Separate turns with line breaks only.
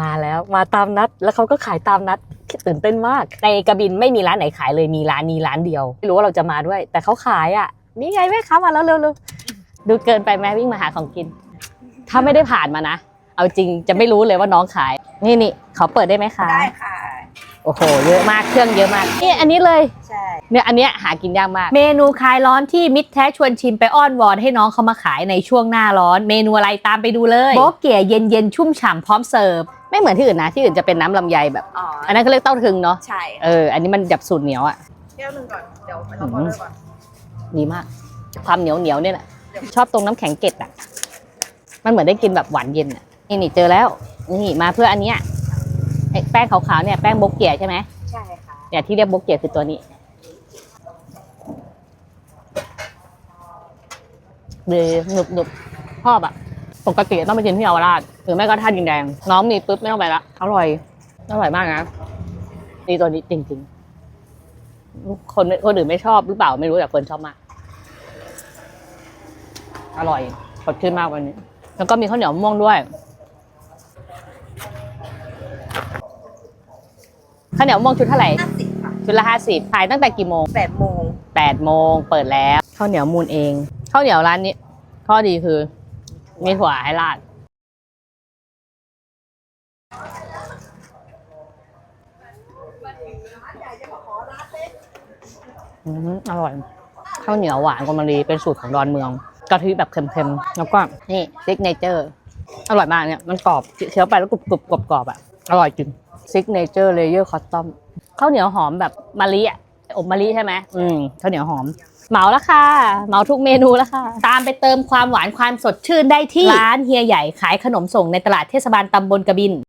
มาแล้วมาตามนัดแล้วเขาก็ขายตามนัดตื่นเต้นมาก ในกระบินไม่มีร้านไหนขายเลยมีร้านนี้ร้านเดียวไม่รู้ว่าเราจะมาด้วย แต่เขาขายอะ นี่ไงแม่ค้ามาแล้วเร็วๆดูเกินไปไหมวิ่งมาหาของกิน ถ้าไม่ได้ผ่านมานะ เอาจริงจะไม่รู้เลยว่าน้องขาย นี่นี่เขาเปิดได้ไหมคะ
ได้ค่ะ
โอ้โหเยอะมากเครื่องเยอะมากนี่อันนี้เลย
ใช่
เนี่ยอันเนี้ยหากินยากมาก เมนูคลายร้อนที่มิตรแท้ชวนชิมไปอ้อนวอนให้น้องเขามาขายในช่วงหน้าร้อน เมนูอะไรตามไปดูเลยโบ๊ะเกี่ยเย็นเย็นๆชุ่มฉ่ำพร้อมเสิร์ฟ ไม่เหมือนที่อื่นนะที่อื่นจะเป็นน้ำลำไยแบบ
อ๋อ
อันนั้นเขาเรียกเต้าถึงเนาะ
ใช่
เอออันนี้มันแบบสูตรเหนียวอะ
แก้วหนึ่งก่อน เดี๋ยวมันต้องพอด้วยก่อน
ดีมาก ความเหนียวเหนียวๆเนี่ยแหละชอบตรงน้ำแข็งเกล็ดอะ มันเหมือนได้กินแบบหวานเย็นอะ นี่นี่เจอแล้ว นี่มาเพื่ออันเนี้ยไอ้แป้งขาวๆเนี่ยแป้งโบกเกียใช่ไหม
ใช่ค่ะ
เนี่ยที่เรียกโบกเกียคือตัวนี้ดีหนุบหนุบชอบอะ ปกติต้องไปกินที่เยาวราชหรือไม่ก็ท่าดินแดง น้องมีปุ๊บไม่ต้องไปละอร่อยอร่อยมากนะนี่ตัวนี้จริงๆ คนคนอื่นไม่ชอบหรือเปล่าไม่รู้แต่คนชอบมาก อร่อยสดชื่นมากวันนี้ แล้วก็มีข้าวเหนียวมะม่วงด้วยข้าวเหนียวมะม่วงชุดเท่าไหร่
ห้าสิบค่ะ
ชุดละห้าสิบขายตั้งแต่กี่โมง
แปดโมง
แปดโมงเปิดแล้วข้าวเหนียวมูนเองข้าวเหนียวร้านนี้ ข้อดีคือ มีถั่วให้ราด อืมอร่อย ข้าวเหนียวหวานกำมะลีเป็นสูตรของดอนเมือง กะทิแบบเค็มๆ แล้วก็นี่ซิกเนเจอร์ อร่อยมากเนี่ย มันกรอบเคี้ยวไปแล้วกรุบกรุบกรอบกรอบๆอะ อร่อยจริงซิกเนเจอร์เลเยอร์คอสตอมข้าวเหนียวหอมแบบมะลิอะอบมะลิใช่ไหมอืมข้าวเหนียวหอม เหมาแล้วค่ะ เหมาทุกเมนูแล้วค่ะ ตามไปเติมความหวานความสดชื่นได้ที่ ร้านเฮียใหญ่ขายขนมส่งในตลาดเทศบาลตำบลกบิน